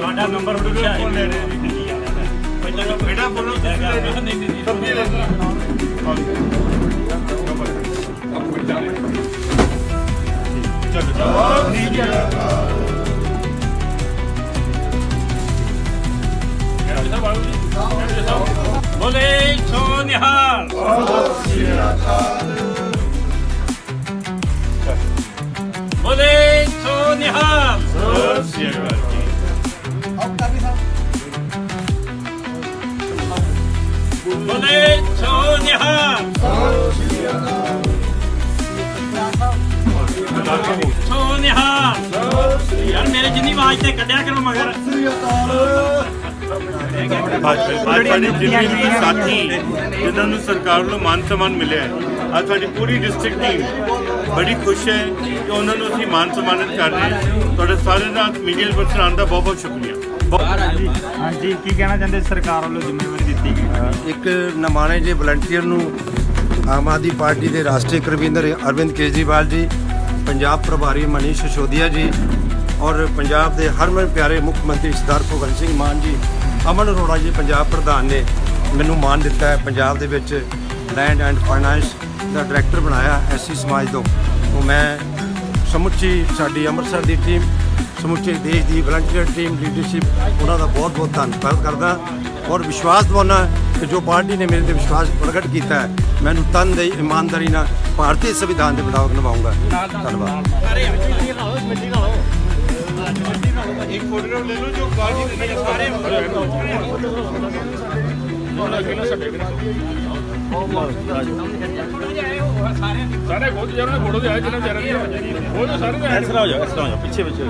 ਸਾਡਾ ਨੰਬਰ ਪੁੱਛਿਆ ਹੈ ਪਹਿਲਾਂ ਤਾਂ ਬੇਟਾ ਬੋਲੋ ਲਓ। ਨਹੀਂ ਨਹੀਂ ਸਬਜ਼ੀ ਲੈ ਲਓ। ਚਲੋ ਚਲੋ ਠੀਕ ਹੈ ਬੋਲੇ ਸੋ ਨਿਹਾਲ ਬੋਲੇ ਸੋ ਨਿਹਾਲ ਸਤਿ ਸ਼੍ਰੀ ਅਕਾਲ। ਆਵਾਜ਼ ਤੇ ਕੱਢਿਆ ਕਰੋ ਮਗਰ। ਅੱਜ ਸਾਡੀ ਜਿੰਨੇ ਵੀ ਸਾਥੀ ਜਿਨ੍ਹਾਂ ਨੂੰ ਸਰਕਾਰ ਵੱਲੋਂ ਮਾਨ ਸਨਮਾਨ ਮਿਲਿਆ ਹੈ ਅੱਜ ਸਾਡੀ ਪੂਰੀ ਡਿਸਟ੍ਰਿਕਟ ਟੀਮ ਬੜੀ ਖੁਸ਼ ਹੈ ਕਿ ਉਹਨਾਂ ਨੂੰ ਅਸੀਂ ਮਾਨ ਸਨਮਾਨਿਤ ਕਰ ਰਹੇ ਹਾਂ। ਤੁਹਾਡੇ ਸਾਰੇ ਦਾ ਮੀਡੀਆ ਪਰਸਨ ਆਉਣ ਦਾ ਬਹੁਤ ਬਹੁਤ ਸ਼ੁਕਰੀਆ। ਹਾਂਜੀ ਕੀ ਕਹਿਣਾ ਚਾਹੁੰਦੇ ਸਰਕਾਰ ਵੱਲੋਂ ਜ਼ਿੰਮੇਵਾਰੀ ਦਿੱਤੀ ਗਈ? ਇੱਕ ਨਮਾਣੇ ਜੇ ਵਲੰਟੀਅਰ ਨੂੰ ਆਮ ਆਦਮੀ ਪਾਰਟੀ ਦੇ ਰਾਸ਼ਟਰੀ ਕਰਵਿੰਦਰ ਅਰਵਿੰਦ ਕੇਜਰੀਵਾਲ ਜੀ ਪੰਜਾਬ ਪ੍ਰਭਾਰੀ ਮਨੀਸ਼ ਸਿਸੋਦੀਆ ਜੀ ਔਰ ਪੰਜਾਬ ਦੇ ਹਰਮਨ ਪਿਆਰੇ ਮੁੱਖ ਮੰਤਰੀ ਸਰਦਾਰ ਭਗਵੰਤ ਸਿੰਘ ਮਾਨ ਜੀ, ਅਮਨ ਅਰੋੜਾ ਜੀ, ਪੰਜਾਬ ਪ੍ਰਧਾਨ ਨੇ ਮੈਨੂੰ ਮਾਨ ਦਿੱਤਾ ਹੈ। ਪੰਜਾਬ ਦੇ ਵਿੱਚ ਲੈਂਡ ਐਂਡ ਫਾਈਨਾਂਸ ਦਾ ਡਾਇਰੈਕਟਰ ਬਣਾਇਆ ਐਸਸੀ ਸਮਾਜ ਤੋਂ। ਉਹ ਮੈਂ ਸਮੁੱਚੀ ਸਾਡੀ ਅੰਮ੍ਰਿਤਸਰ ਦੀ ਟੀਮ ਸਮੁੱਚੇ ਦੇਸ਼ ਦੀ ਵਲੰਟੀਅਰ ਟੀਮ ਲੀਡਰਸ਼ਿਪ ਉਹਨਾਂ ਦਾ ਬਹੁਤ ਬਹੁਤ ਧੰਨਵਾਦ ਕਰਦਾ ਔਰ ਵਿਸ਼ਵਾਸ ਦਿਵਾਉਣਾ ਕਿ ਜੋ ਪਾਰਟੀ ਨੇ ਮੇਰੇ ਤੇ ਵਿਸ਼ਵਾਸ ਪ੍ਰਗਟ ਕੀਤਾ ਹੈ, ਮੈਨੂੰ ਤਨਦੇਹੀ ਇਮਾਨਦਾਰੀ ਨਾਲ ਭਾਰਤੀ ਸੰਵਿਧਾਨ ਦੇ ਮੁਤਾਬਕ ਨਿਭਾਉਂਗਾ ਧੰਨਵਾਦ। ਇੱਕ ਫੋਟੋ ਲੈ ਲਓ ਜੋ ਪਾਰਟੀ ਦੇ ਸਾਰੇ ਸਾਰੇ ਖੁਦ ਜਿਹਨਾਂ ਨੇ ਫੋਟੋ ਤੇ ਆਏ ਜਿਹਨਾਂ ਵਿਚਾਰਿਆਂ ਦੀ ਉਹ ਤਾਂ ਸਾਰੇ ਦਾ ਐਸਰਾ ਹੋ ਜਾ ਐਸਰਾ ਹੋ ਜਾ ਪਿੱਛੇ ਪਿੱਛੇ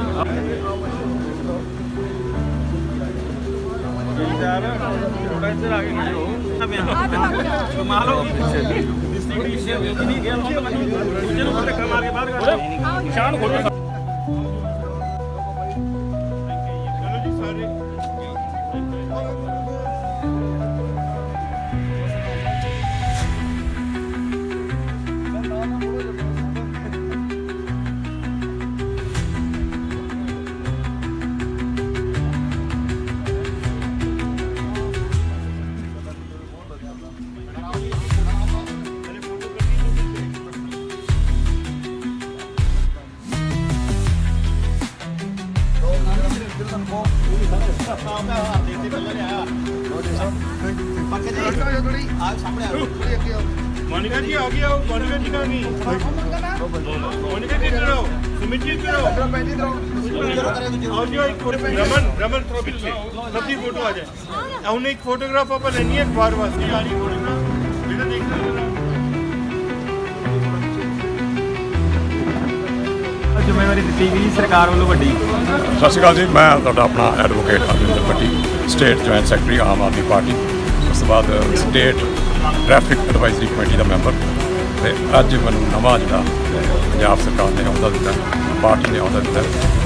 ਕਮਾਲ ਹੋ ਗਈ ਡਿਸਟ੍ਰਿਕਟ ਦੀ ਨਹੀਂ ਗਿਆ ਉਹ ਤਾਂ ਮੈਨੂੰ ਦੂਜੇ ਨੂੰ ਧੱਕਾ ਮਾਰ ਕੇ ਬਾਹਰ ਕੱਢ ਨਿਸ਼ਾਨ ਖੋਲੋ ਮੋਨਿਕਾ ਜੀ ਆ ਗਿਆ ਮੋਨਿਕਾ ਜੀ ਕਾ ਨਹੀਂ। ਮੋਨਿਕਾ ਜੀ ਕਰੋ ਸੁਮਿਤ ਜੀ ਕਰੋ ਜੀ ਇੱਕ ਰਮਨ ਰਮਨ ਪ੍ਰੋਬਿਲ ਸੇ ਫੋਟੋ ਆ ਜਾਏ। ਉਹਨੇ ਇੱਕ ਫੋਟੋਗ੍ਰਾਫ ਆਪਾਂ ਲੈਣੀ ਵਾਸਤੇ। ਜਾਣਕਾਰੀ ਦਿੱਤੀ ਗਈ ਸਰਕਾਰ ਵੱਲੋਂ ਵੱਡੀ। ਸਤਿ ਸ਼੍ਰੀ ਅਕਾਲ ਜੀ, ਮੈਂ ਤੁਹਾਡਾ ਆਪਣਾ advocate Arvinder Patti state joint secretary Aam Aadmi party, ਉਸ ਤੋਂ ਬਾਅਦ ਸਟੇਟ ਟ੍ਰੈਫਿਕ ਐਡਵਾਈਜ਼ਰੀ ਕਮੇਟੀ ਦਾ ਮੈਂਬਰ ਤੇ ਅੱਜ ਮੈਨੂੰ ਨਵਾਂ ਜਿਹੜਾ ਪੰਜਾਬ ਸਰਕਾਰ ਨੇ ਅਹੁਦਾ ਦਿੱਤਾ, ਪਾਰਟੀ ਨੇ ਅਹੁਦਾ ਦਿੱਤਾ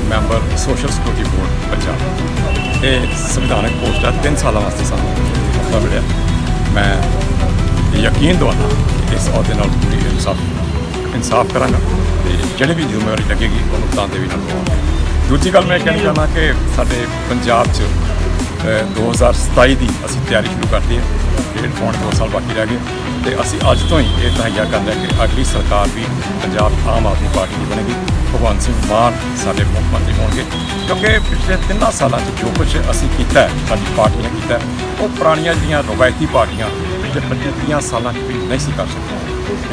member social security board Punjab. ਇਹ ਸੰਵਿਧਾਨਕ ਪੋਸਟ ਹੈ 3 ਸਾਲਾਂ ਵਾਸਤੇ ਸਾਨੂੰ ਅਹੁਦਾ ਮਿਲਿਆ। ਮੈਂ ਯਕੀਨ ਦਵਾਉਂਦਾ ਇਸ ਅਹੁਦੇ ਨਾਲ ਪੂਰੀ ਇਨਸਾਫ ਇਨਸਾਫ ਕਰਾਂਗਾ। ਤੇ ਜਿਹੜੀ ਵੀ ਜ਼ਿੰਮੇਵਾਰੀ ਲੱਗੇਗੀ ਉਹਨੂੰ ਤਾਂ ਦੇ ਵੀ ਨਾਲ ਨਿਭਾਵਾਂਗਾ ਦੂਜੀ ਗੱਲ ਮੈਂ ਇਹ ਕਹਿਣੀ ਚਾਹੁੰਦਾ ਕਿ ਸਾਡੇ ਪੰਜਾਬ 'ਚ ਅ, 2027 ਦੀ ਅਸੀਂ ਤਿਆਰੀ ਸ਼ੁਰੂ ਕਰਦੀ ਹੈ। ਡੇਢ ਪੌਣ ਦੋ ਸਾਲ ਬਾਕੀ ਰਹਿ ਗਏ। ਤੇ ਅਸੀਂ ਅੱਜ ਤੋਂ ਹੀ ਇਹ ਤਹਈਆ ਕਰ ਲਿਆ ਕਿ ਅਗਲੀ ਸਰਕਾਰ ਵੀ ਪੰਜਾਬ ਆਮ ਆਦਮੀ ਪਾਰਟੀ ਦੀ ਬਣੇਗੀ। ਭਗਵੰਤ ਸਿੰਘ ਮਾਨ ਸਾਡੇ ਮੁੱਖ ਮੰਤਰੀ ਹੋਣਗੇ। ਕਿਉਂਕਿ ਪਿਛਲੇ ਤਿੰਨਾਂ ਸਾਲਾਂ 'ਚ ਜੋ ਕੁਝ ਅਸੀਂ ਕੀਤਾ ਸਾਡੀ ਪਾਰਟੀ ਨੇ ਕੀਤਾ ਉਹ ਪੁਰਾਣੀਆਂ ਜਿਹੜੀਆਂ ਰਵਾਇਤੀ ਪਾਰਟੀਆਂ ਪਿਛਲੇ 25 ਸਾਲਾਂ 'ਚ ਵੀ ਨਹੀਂ ਸੀ ਕਰ ਸਕਦੀਆਂ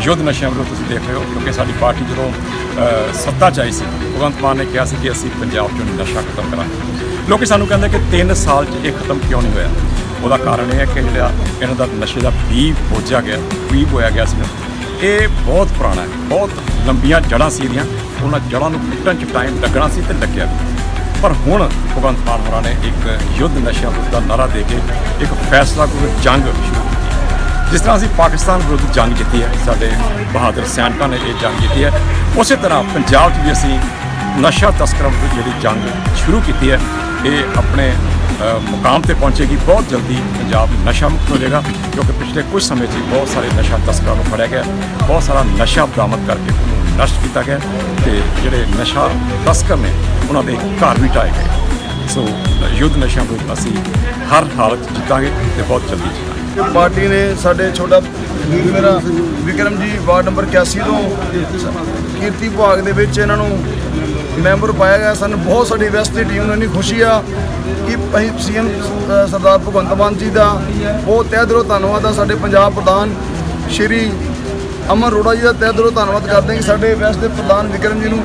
ਯੁੱਧ ਨਸ਼ਿਆਂ ਵੱਲੋਂ ਤੁਸੀਂ ਦੇਖ ਰਹੇ ਹੋ, ਕਿਉਂਕਿ ਸਾਡੀ ਪਾਰਟੀ ਜਦੋਂ ਸੱਤਾ 'ਚ ਆਈ ਸੀ, ਭਗਵੰਤ ਮਾਨ ਨੇ ਕਿਹਾ ਸੀ ਕਿ ਅਸੀਂ ਪੰਜਾਬ 'ਚੋਂ ਨਸ਼ਾ ਖਤਮ ਕਰਾਂਗੇ। ਲੋਕੀ ਸਾਨੂੰ ਕਹਿੰਦੇ ਕਿ 3 ਸਾਲ 'ਚ ਇਹ ਖਤਮ ਕਿਉਂ ਨਹੀਂ ਹੋਇਆ? ਉਹਦਾ ਕਾਰਨ ਇਹ ਹੈ ਕਿ ਜਿਹੜਾ ਇਹਨਾਂ ਦਾ ਨਸ਼ੇ ਦਾ ਬੀਜ ਬੋਝਿਆ ਗਿਆ ਬੀਜ ਬੋਇਆ ਗਿਆ ਸੀ ਇਹ ਬਹੁਤ ਪੁਰਾਣਾ ਹੈ, ਬਹੁਤ ਲੰਬੀਆਂ ਜੜ੍ਹਾਂ ਸੀ ਇਹਦੀਆਂ, ਉਹਨਾਂ ਜੜ੍ਹਾਂ ਨੂੰ ਪੁੱਟਣ 'ਚ ਟਾਈਮ ਲੱਗਣਾ ਸੀ ਤੇ ਲੱਗਿਆ ਵੀ। ਪਰ ਹੁਣ ਭਗਵੰਤ ਮਾਨ ਹੋਰਾਂ ਨੇ ਇੱਕ ਯੁੱਧ ਨਸ਼ਿਆਂ ਵਿਰੁੱਧ ਦਾ ਨਾਰਾ ਦੇ ਕੇ ਇੱਕ ਫੈਸਲਾ, ਕੋਈ ਜੰਗ ਸ਼ੁਰੂ ਜਿਸ ਤਰ੍ਹਾਂ ਅਸੀਂ ਪਾਕਿਸਤਾਨ ਵਿਰੁੱਧ ਜੰਗ ਜਿੱਤੀ ਹੈ, ਸਾਡੇ ਬਹਾਦਰ ਸੈਨਿਕਾਂ ਨੇ ਇਹ ਜੰਗ ਜਿੱਤੀ ਹੈ, ਉਸੇ ਤਰ੍ਹਾਂ ਪੰਜਾਬ 'ਚ ਵੀ ਅਸੀਂ ਨਸ਼ਾ ਤਸਕਰਾਂ ਵਿਰੁੱਧ ਜਿਹੜੀ ਜੰਗ ਸ਼ੁਰੂ ਕੀਤੀ ਹੈ, ਇਹ ਆਪਣੇ ਮੁਕਾਮ ਤੇ ਪਹੁੰਚੇਗੀ, ਬਹੁਤ ਜਲਦੀ ਪੰਜਾਬ ਨਸ਼ਾ ਮੁਕਤ ਹੋ ਜਾਏਗਾ, ਕਿਉਂਕਿ ਪਿਛਲੇ ਕੁਝ ਸਮੇਂ 'ਚ ਬਹੁਤ ਸਾਰੇ ਨਸ਼ਾ ਤਸਕਰਾਂ ਨੂੰ ਫੜਿਆ ਗਿਆ, ਬਹੁਤ ਸਾਰਾ ਨਸ਼ਾ ਬਰਾਮਦ ਕਰਕੇ ਉਹਨੂੰ ਨਸ਼ਟ ਕੀਤਾ ਗਿਆ ਤੇ ਜਿਹੜੇ ਨਸ਼ਾ ਤਸਕਰ ਨੇ, ਉਹਨਾਂ ਦੇ ਘਰ ਵੀ ਢਾਏ ਗਏ। ਸੋ ਯੁੱਧ ਨਸ਼ਿਆਂ ਵਿਰੁੱਧ ਅਸੀਂ ਹਰ ਹਾਲਤ 'ਚ ਜਿੱਤਾਂਗੇ ਤੇ ਬਹੁਤ ਜਲਦੀ ਜਿੱਤਾਂਗੇ। ਕਿ ਪਾਰਟੀ ਨੇ ਸਾਡੇ ਛੋਟਾ ਵੀਰ ਮੇਰਾ ਵਿਕਰਮ ਜੀ ਵਾਰਡ ਨੰਬਰ 81 ਤੋਂ ਕੀਰਤੀ ਵਿਭਾਗ ਦੇ ਵਿੱਚ ਇਹਨਾਂ ਨੂੰ ਮੈਂਬਰ ਪਾਇਆ ਗਿਆ। ਸਾਨੂੰ ਬਹੁਤ ਸਾਡੀ ਵੈਸਟ ਦੀ ਟੀਮ ਨੂੰ ਇੰਨੀ ਖੁਸ਼ੀ ਆ ਕਿ ਅਸੀਂ ਸੀਐਮ ਸਰਦਾਰ ਭਗਵੰਤ ਮਾਨ ਜੀ ਦਾ ਬਹੁਤ ਤਹਿ ਦਿਲੋਂ ਧੰਨਵਾਦ ਆ। ਸਾਡੇ ਪੰਜਾਬ ਪ੍ਰਧਾਨ ਸ਼੍ਰੀ ਅਮਰ ਅਰੋੜਾ ਜੀ ਦਾ ਤਹਿ ਦਿਲੋਂ ਧੰਨਵਾਦ ਕਰਦੇ ਹਾਂ ਕਿ ਸਾਡੇ ਵੈਸਟ ਦੇ ਪ੍ਰਧਾਨ ਵਿਕਰਮ ਜੀ ਨੂੰ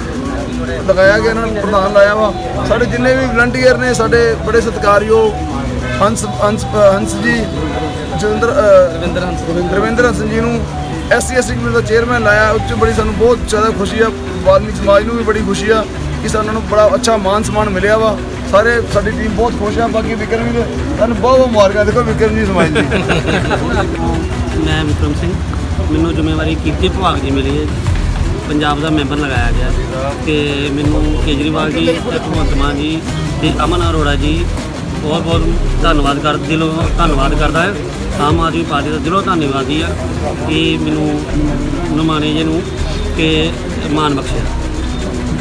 ਲਗਾਇਆ ਗਿਆ, ਇਹਨਾਂ ਨੂੰ ਪ੍ਰਧਾਨ ਲਾਇਆ ਵਾ। ਸਾਡੇ ਜਿੰਨੇ ਵੀ ਵਲੰਟੀਅਰ ਨੇ, ਸਾਡੇ ਬੜੇ ਸਤਿਕਾਰਯੋਗ ਹੰਸ ਹੰਸ ਹੰਸ ਜੀ ਜਵਿੰਦਰ ਰਵਿੰਦਰ ਹੰਸ ਰਵਿੰਦਰ ਹੰਸ ਜੀ ਨੂੰ ਐਸਸੀ ਐਸਟੀ ਕਮੇਟੀ ਦਾ ਚੇਅਰਮੈਨ ਲਾਇਆ। ਉਹ 'ਚ ਬੜੀ ਸਾਨੂੰ ਬਹੁਤ ਜ਼ਿਆਦਾ ਖੁਸ਼ੀ ਆ। ਵਾਲਮੀਕ ਸਮਾਜ ਨੂੰ ਵੀ ਬੜੀ ਖੁਸ਼ੀ ਆ ਕਿ ਸਾਨੂੰ ਨੂੰ ਬੜਾ ਅੱਛਾ ਮਾਨ ਸਨਮਾਨ ਮਿਲਿਆ ਵਾ। ਸਾਰੇ ਸਾਡੀ ਟੀਮ ਬਹੁਤ ਖੁਸ਼ ਆ। ਬਾਕੀ ਵਿਕਰਮ ਜੀ ਦੇ ਸਾਨੂੰ ਬਹੁਤ ਬਹੁਤ ਮੁਬਾਰਕਾਂ ਦੇਖੋ ਵਿਕਰਮ ਜੀ ਸਮਾਜ ਜੀ ਮੈਂ ਵਿਕਰਮ ਸਿੰਘ। ਮੈਨੂੰ ਜ਼ਿੰਮੇਵਾਰੀ ਕੀਤੀ ਵਿਭਾਗ ਜੀ ਮਿਲੀ ਹੈ। ਪੰਜਾਬ ਦਾ ਮੈਂਬਰ ਲਗਾਇਆ ਗਿਆ। ਤੇ ਮੈਨੂੰ ਕੇਜਰੀਵਾਲ ਜੀ ਭਗਵੰਤ ਮਾਨ ਜੀ ਤੇ ਅਮਨ ਅਰੋੜਾ ਜੀ ਬਹੁਤ ਬਹੁਤ ਧੰਨਵਾਦ ਕਰ ਦਿਲੋਂ ਧੰਨਵਾਦ ਕਰਦਾ ਹੈ। ਆਮ ਆਦਮੀ ਪਾਰਟੀ ਦਾ ਦਿਲੋਂ ਧੰਨਵਾਦੀ ਆ ਕਿ ਮੈਨੂੰ ਨਮਾਣੇ ਜੀ ਨੂੰ ਕਿ ਮਾਨ ਬਖਸ਼ਿਆ।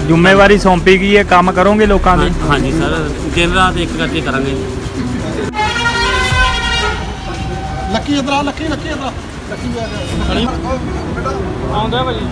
ਜ਼ਿੰਮੇਵਾਰੀ ਸੌਂਪੀ ਗਈ ਹੈ ਕੰਮ ਕਰੋਗੇ ਲੋਕਾਂ ਦੇ? ਹਾਂਜੀ ਸਰ ਦਿਨ ਰਾਤ ਇੱਕ ਕਰਕੇ ਕਰਾਂਗੇ ਲੱਕੀ ਇਧਰ ਆ ਲੱਕੀ ਲੱਕੀ ਇਧਰ ਲੱਕੀ ਆਉਂਦਾ ਭਾਜੀ।